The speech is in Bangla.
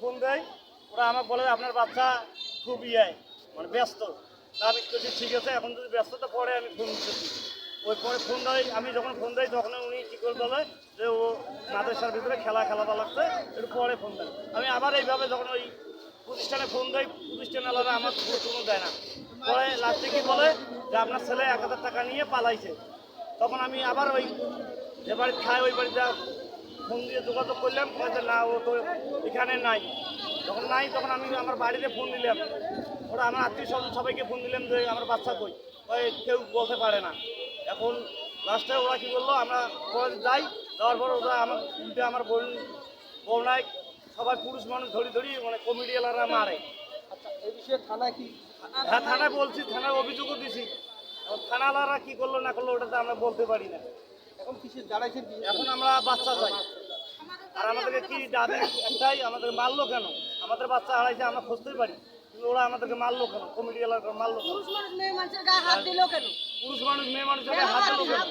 ফোন দেয়, ওরা আমাকে বলে, আপনার বাচ্চা খুব ইয়ে মানে ব্যস্ত। তা আমি বলছি, ঠিক আছে, এখন যদি ব্যস্ততা পরে আমি ফোন দিতেছি ওই পরে ফোন দেয়, আমি যখন ফোন দেয় তখন উনি কী করে বলে যে, ও মাদ্রাসার ভিতরে খেলা খেলাতে লাগছে একটু পরে ফোন দেয় আমি আবার এইভাবে যখন ওই প্রতিষ্ঠানে ফোন দেয় প্রতিষ্ঠানওয়ালারা আমার কোনো দেয় না। পরে লাস্টে কি বলে যে, আপনার ছেলে এক হাজার টাকা নিয়ে পালাইছে। তখন আমি আবার ওই যে বাড়ি খাই, ওই বাড়িতে ফোন দিয়ে যোগাযোগ করলাম বলছে না ও তো এখানে নাই। যখন নাই তখন আমি আমার বাড়িতে ফোন দিলাম। ওরা আমার আত্মীয় স্বজন সবাইকে ফোন দিলাম যে আমার বাচ্চা কই? ওই কেউ বলতে পারে না। এখন লাস্টে ওরা কী বলল আমরা পরে যাই। যাওয়ার পর ওরা আমার উল্টে আমার বোন বউ নাই সবাই পুরুষ মানুষ ধরি ধরি মানে কমেডিয়ালারা মারে। আচ্ছা এই বিষয়ে থানায় কি হ্যাঁ থানায় বলছি থানায় অভিযোগও দিছি। থানালারা কি করল না করল ওটা তো আমরা বলতে পারি না। এখন কিসে দাঁড়াইছেন কি? এখন আমরা বাচ্চা চাই। আর আমাদেরকে কি দাবি একটাই আমাদের মারলো কেন? আমাদের বাচ্চা হারাইছে আমরা খুঁজতেই পারি। ওরা আমাদেরকে মারলো কেন? কমিটি এলাকার মারলো কেন? পুরুষ মানুষ মেয়ে মানুষের গায়ে হাত দিল কেন? পুরুষ মানুষ মেয়ে মানুষের গায়ে হাত দিল কেন?